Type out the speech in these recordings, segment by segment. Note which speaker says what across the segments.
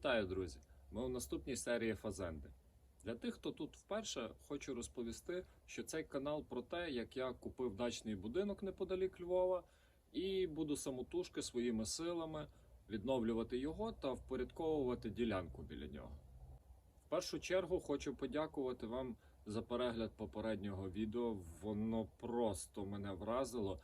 Speaker 1: Вітаю, друзі! Ми у наступній серії Фазенди. Для тих, хто тут вперше, хочу розповісти, що цей канал про те, як я купив дачний будинок неподалік Львова і буду самотужки своїми силами відновлювати його та впорядковувати ділянку біля нього. В першу чергу хочу подякувати вам за перегляд попереднього відео. Воно просто мене вразило.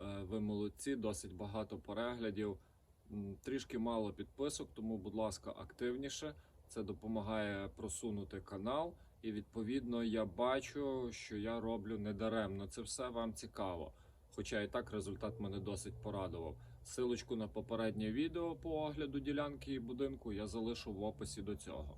Speaker 1: Е, Ви молодці, досить багато переглядів. Трішки мало підписок, тому, будь ласка, активніше. Це допомагає просунути канал. І відповідно я бачу, що я роблю недаремно. Це все вам цікаво. Хоча і так результат мене досить порадував. Силочку на попереднє відео по огляду ділянки і будинку я залишу в описі до цього.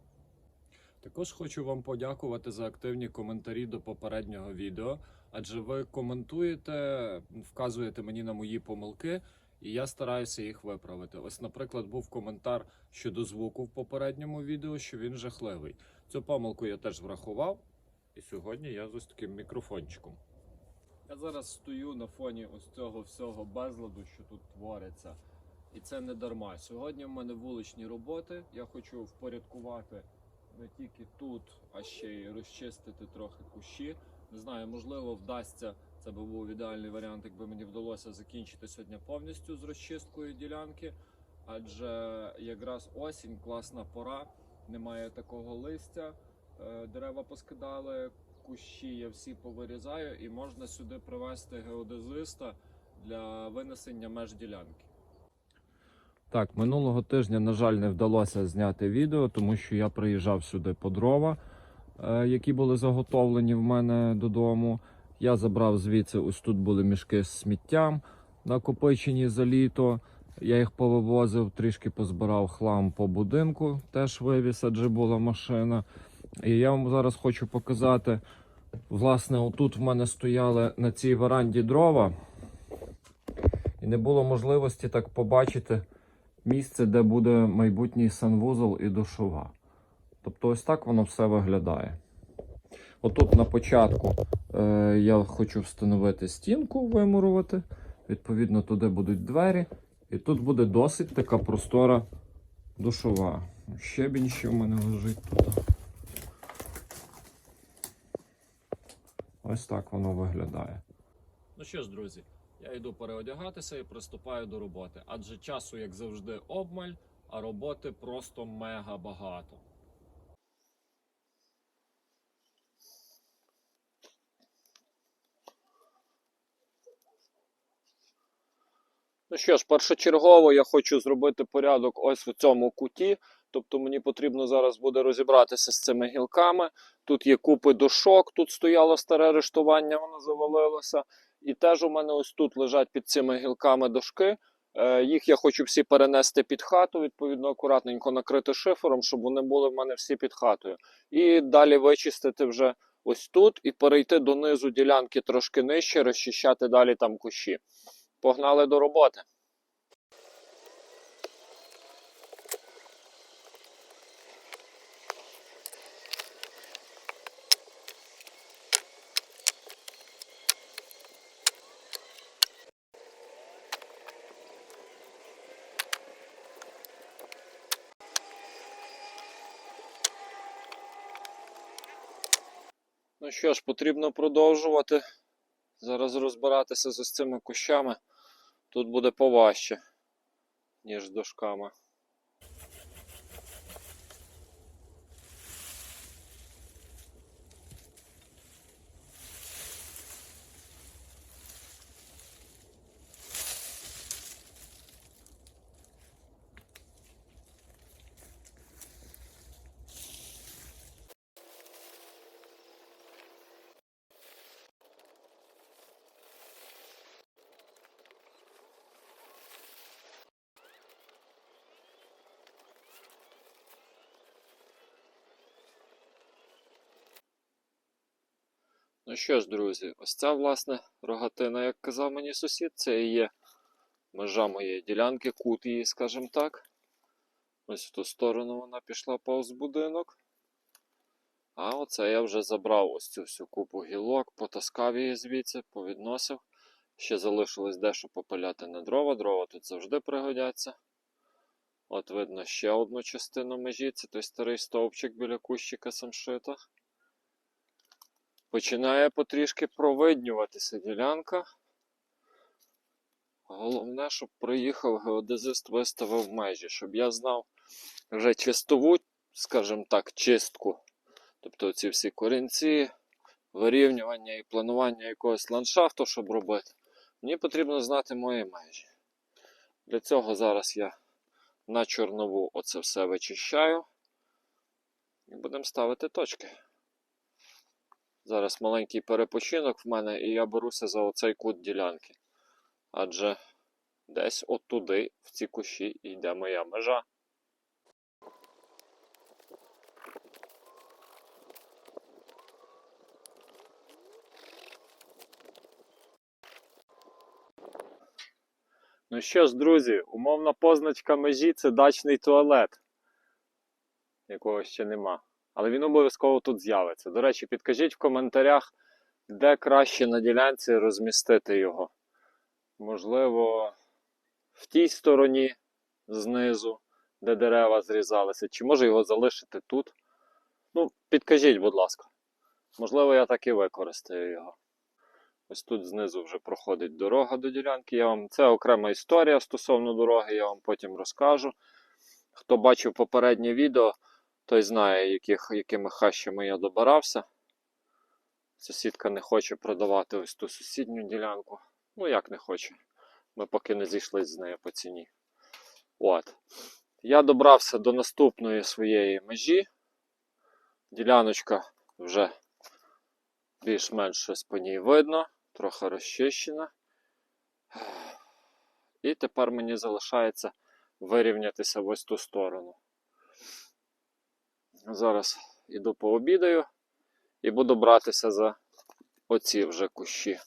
Speaker 1: Також хочу вам подякувати за активні коментарі до попереднього відео, адже ви коментуєте, вказуєте мені на мої помилки, і я стараюся їх виправити. Ось, наприклад, був коментар щодо звуку в попередньому відео, що він жахливий. Цю помилку я теж врахував, і сьогодні я з ось таким мікрофончиком. Я зараз стою на фоні ось цього всього безладу, що тут твориться. І це не дарма. Сьогодні в мене вуличні роботи. Я хочу впорядкувати не тільки тут, а ще й розчистити трохи кущі. Не знаю, можливо, вдасться. Це би був ідеальний варіант, якби мені вдалося закінчити сьогодні повністю з розчисткою ділянки. Адже якраз осінь, класна пора, немає такого листя, е, дерева поскидали, кущі я всі повирізаю, і можна сюди привезти геодезиста для винесення меж ділянки. Так, минулого тижня, на жаль, не вдалося зняти відео, тому що я приїжджав сюди по дрова, е, які були заготовлені в мене додому. Я забрав звідси, ось тут були мішки з сміттям, накопичені за літо. Я їх повивозив, трішки позбирав хлам по будинку, теж вивіз, адже була машина. І я вам зараз хочу показати. Власне, отут в мене стояли на цій веранді дрова, і не було можливості так побачити місце, де буде майбутній санвузол і душова. Тобто, ось так воно все виглядає. Отут на початку е, я хочу встановити стінку, вимурувати. Відповідно, туди будуть двері. І тут буде досить така простора душова. Щебінь ще в мене лежить тут. Ось так воно виглядає. Ну що ж, друзі, я йду переодягатися і приступаю до роботи. Адже часу, як завжди, обмаль, а роботи просто мега багато. Ну що ж, першочергово я хочу зробити порядок ось в цьому куті. Тобто мені потрібно зараз буде розібратися з цими гілками. Тут є купи дошок, тут стояло старе рештування, воно завалилося. І теж у мене ось тут лежать під цими гілками дошки. Е, Їх я хочу всі перенести під хату, відповідно, акуратненько накрити шифером, щоб вони були в мене всі під хатою. І далі вичистити вже ось тут і перейти донизу ділянки трошки нижче, розчищати далі там кущі. Погнали до роботи. Ну що ж, потрібно продовжувати. Зараз розбиратися з ось цими кущами. Тут буде поважче, ніж з дошками. Ну що ж, друзі, ось ця, власне, рогатина, як казав мені сусід, це і є межа моєї ділянки, кут її, скажімо так. Ось в ту сторону вона пішла повз будинок. А оце я вже забрав ось цю всю купу гілок, потаскав її звідси, повідносив. Ще залишилось дещо попиляти на дрова. Дрова тут завжди пригодяться.
Speaker 2: От видно ще одну частину межі, це той старий стовпчик біля кущика самшита. Починає потрішки провиднюватися ділянка. Головне, щоб приїхав геодезист, виставив межі, щоб я знав вже чистову, скажімо так, чистку. Тобто ці всі корінці, вирівнювання і планування якогось ландшафту, щоб робити. Мені потрібно знати мої межі. Для цього зараз я на чорнову оце все вичищаю. І будемо ставити точки. Зараз маленький перепочинок в мене, і я беруся за оцей кут ділянки. Адже десь отуди, в ці кущі, йде моя межа. Ну що ж, друзі, умовна позначка межі це дачний туалет, якого ще нема. Але він обов'язково тут з'явиться. До речі, підкажіть в коментарях, де краще на ділянці розмістити його. Можливо, в тій стороні знизу, де дерева зрізалися, чи може його залишити тут. Ну, підкажіть, будь ласка. Можливо, я так і використаю його. Ось тут знизу вже проходить дорога до ділянки. Я вам... Це окрема історія стосовно дороги, я вам потім розкажу. Хто бачив попереднє відео, той знає, яких, якими хащами я добирався. Сусідка не хоче продавати ось ту сусідню ділянку. Ну, як не хоче. Ми поки не зійшлися з нею по ціні. От. Я добрався до наступної своєї межі. Діляночка вже більш-менш щось по ній видно, трохи розчищена. І тепер мені залишається вирівнятися в ось ту сторону. Зараз іду пообідаю і буду братися за оці вже кущі.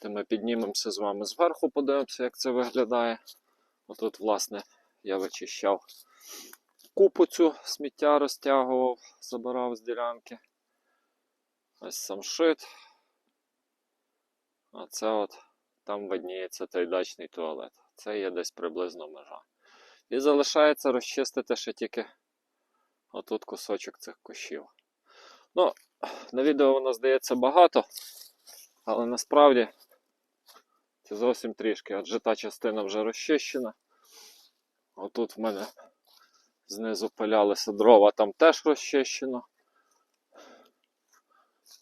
Speaker 2: Це ми піднімемося з вами зверху, подивимося, як це виглядає. Отут, власне, я вичищав купу цю сміття розтягував, забирав з ділянки. Ось сам шит. А це от там видніється той дачний туалет. Це є десь приблизно межа. І залишається розчистити ще тільки отут кусочок цих кущів. Ну, на відео воно здається багато, але насправді це зовсім трішки, адже та частина вже розчищена. Отут в мене знизу пилялися дрова, там теж розчищено.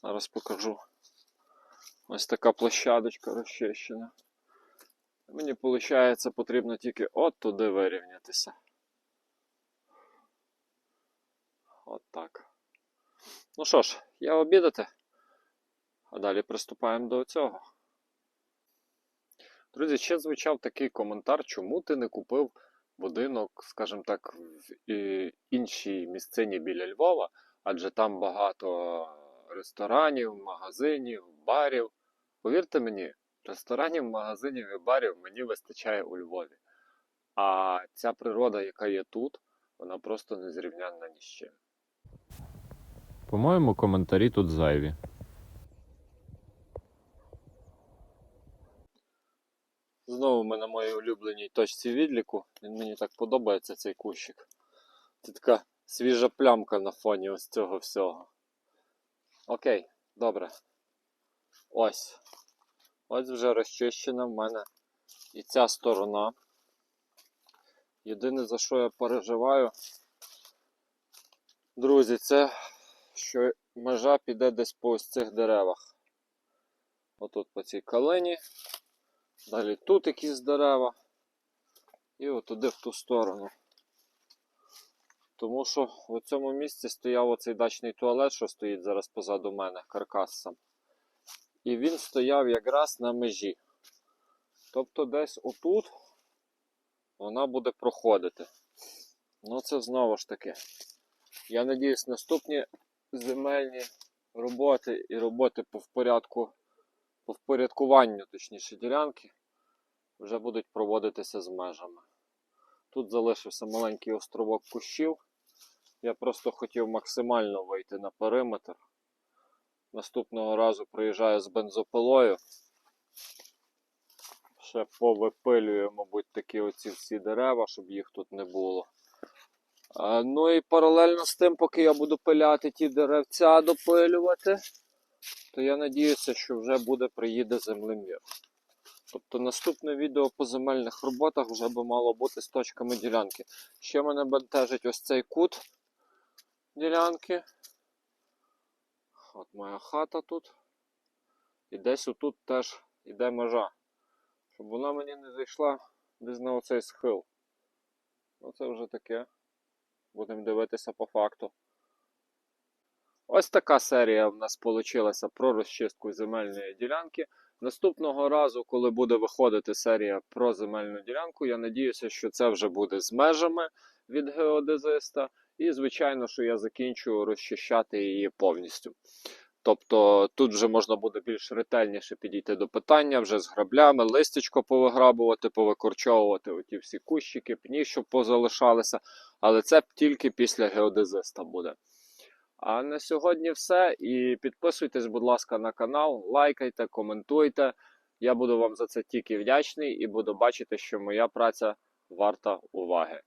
Speaker 2: Зараз покажу. Ось така площадочка розчищена. Мені виходить, потрібно тільки от туди вирівнятися. От так. Ну що ж, я обідати. А далі приступаємо до цього. Друзі, ще звучав такий коментар, чому ти не купив будинок, скажімо так, в е, іншій місцині біля Львова, адже там багато ресторанів, магазинів, барів. Повірте мені, ресторанів, магазинів і барів мені вистачає у Львові. А ця природа, яка є тут, вона просто незрівнянна ні з чим.
Speaker 1: По-моєму, коментарі тут зайві.
Speaker 2: Знову ми на моїй улюбленій точці відліку. Він мені так подобається цей кущик. Це така свіжа плямка на фоні ось цього всього. Окей, добре. Ось. Ось вже розчищена в мене і ця сторона. Єдине за що я переживаю, друзі, це що межа піде десь по ось цих деревах. Отут по цій калині. Далі тут якісь дерева. І отуди в ту сторону. Тому що в цьому місці стояв оцей дачний туалет, що стоїть зараз позаду мене, каркас сам. І він стояв якраз на межі. Тобто десь отут вона буде проходити. Ну це знову ж таки. Я надіюсь, наступні земельні роботи і роботи по впорядку, по впорядкуванню, точніше, ділянки вже будуть проводитися з межами. Тут залишився маленький островок кущів. Я просто хотів максимально вийти на периметр. Наступного разу приїжджаю з бензопилою. Ще повипилюю, мабуть, такі оці всі дерева, щоб їх тут не було. Ну і паралельно з тим, поки я буду пиляти ті деревця допилювати, то я надіюся, що вже буде приїде землемір. Тобто наступне відео по земельних роботах вже би мало бути з точками ділянки. Ще мене бентежить ось цей кут ділянки. От моя хата тут. І десь отут теж іде межа. Щоб вона мені не зайшла десь на оцей схил. Ну це вже таке. Будемо дивитися по факту. Ось така серія в нас вийшла про розчистку земельної ділянки. Наступного разу, коли буде виходити серія про земельну ділянку, я надіюся, що це вже буде з межами від геодезиста. І, звичайно, що я закінчу розчищати її повністю. Тобто тут вже можна буде більш ретельніше підійти до питання, вже з граблями, листячко повиграбувати, повикорчовувати оті всі кущики, пні, щоб позалишалися. Але це тільки після геодезиста буде. А на сьогодні все. І підписуйтесь, будь ласка, на канал, лайкайте, коментуйте. Я буду вам за це тільки вдячний і буду бачити, що моя праця варта уваги.